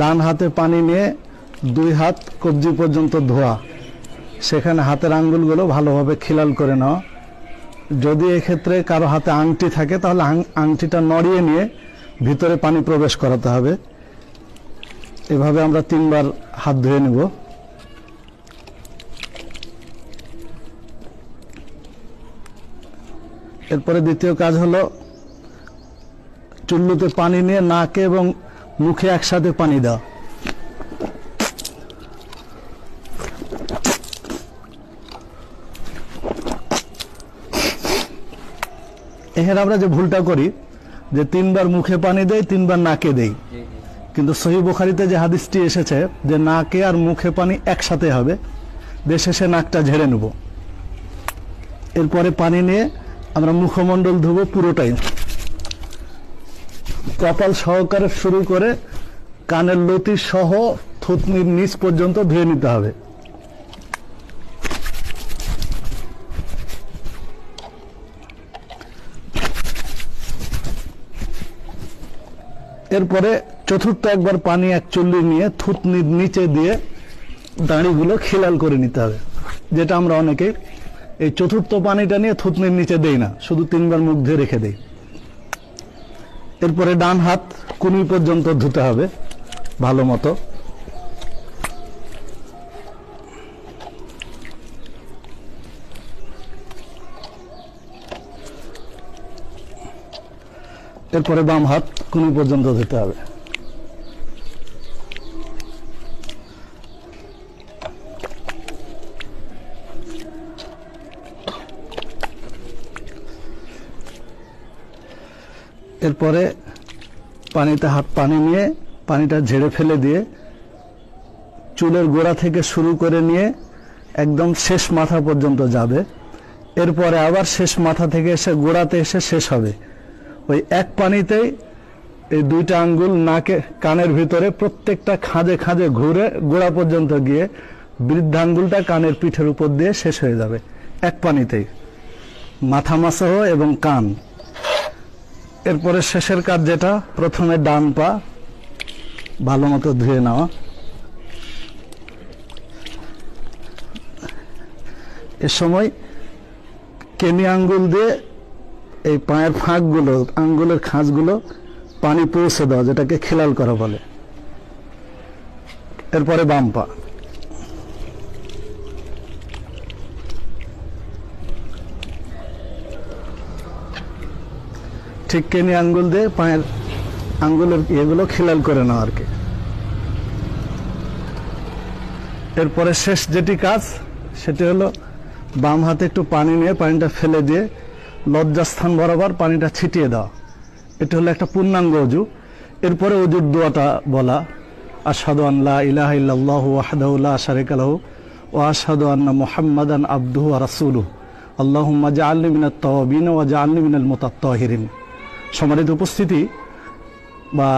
ডান হাতে পানি নিয়ে দুই হাত কবজি পর্যন্ত ধোয়া। সেখানে হাতের আঙ্গুলগুলো ভালোভাবে খিলাল করে নেওয়া যদি এক্ষেত্রে কারও হাতে আংটি থাকে, তাহলে আংটিটা নড়িয়ে নিয়ে ভিতরে পানি প্রবেশ করাতে হবে। এভাবে আমরা তিনবার হাত ধুয়ে নেব। এরপরে দ্বিতীয় কাজ হলো চুল্লুতে পানি নিয়ে নাকে এবং মুখে একসাথে পানি দেওয়া এখানে আমরা যে ভুলটা করি, যে তিনবার মুখে পানি দেই, তিনবার নাকে দেই। কিন্তু সহি বুখারিতে যে হাদিসটি এসেছে, যে নাকে আর মুখে পানি একসাথে হবে দিয়ে শেষে নাকটা ঝেড়ে নেব। এরপরে পানি নিয়ে আমরা মুখমণ্ডল ধুবো পুরোটাই। কপাল সহকারে শুরু করে কানের লতি সহ থুতনির নিচ পর্যন্ত ধুয়ে নিতে হবে। এরপরে চতুর্থ একবার পানি এক চুল্লি নিয়ে থুতনির নিচে দিয়ে দাঁড়িগুলো খিলাল করে নিতে হবে, যেটা আমরা অনেকে এই চতুর্থ পানিটা নিয়ে থুতনির নিচে দেই না, শুধু তিনবার মুখ ধুয়ে রেখে দেই। এরপরে ডান হাত কুনি পর্যন্ত ধুতে হবে, ভালো মতো। এরপরে বাম হাত কুনি পর্যন্ত ধুতে হবে। এরপরে পানিতে হাত পানি নিয়ে, পানিটা ঝেড়ে ফেলে দিয়ে চুলের গোড়া থেকে শুরু করে নিয়ে একদম শেষ মাথা পর্যন্ত যাবে। এরপরে আবার শেষ মাথা থেকে এসে গোড়াতে এসে শেষ হবে। ওই এক পানিতেই এই দুইটা আঙ্গুল নাকে, কানের ভিতরে প্রত্যেকটা খাঁজে খাঁজে ঘুরে গোড়া পর্যন্ত গিয়ে বৃদ্ধাঙ্গুলটা কানের পিঠের উপর দিয়ে শেষ হয়ে যাবে। এক পানিতেই। মাথা মাসহ এবং কান। এরপরে শেষের কাজ যেটা, প্রথমে ডান পা, ভালো মতো ধুয়ে নেওয়া এ সময় কেনি আঙ্গুল দিয়ে এই পায়ের ফাঁকগুলো, আঙ্গুলের খাঁজগুলো পানি পৌঁছে দেওয়া যেটাকে খেলাল করা বলে। এরপরে বাম পা। ঠিক কেনি আঙ্গুল দিয়ে পায়ের আঙ্গুলের ইয়েগুলো খিলাল করে নেওয়া আর কি। এরপরে শেষ যেটি কাজ, সেটি হলো বাম হাতে একটু পানি নিয়ে পানিটা ফেলে দিয়ে লজ্জাস্থান বরাবর পানিটা ছিটিয়ে দেওয়া এটা হলো একটা পূর্ণাঙ্গ অজু। এরপরে অজুর দোয়াটা বলা আন লা ইলাহা ইল্লাল্লাহু ওয়াহদাহু লা শারীকা লাহু ওয়া আশহাদু আন্না মুহাম্মাদান আবদুহু ওয়া রাসূলুহু। আল্লাহুম্মা জাআলনি মিনাত তাওয়াবিন ওয়া জাআলনি মিনাল মুতাত্তাহিরিন সম্মানিত উপস্থিতি বা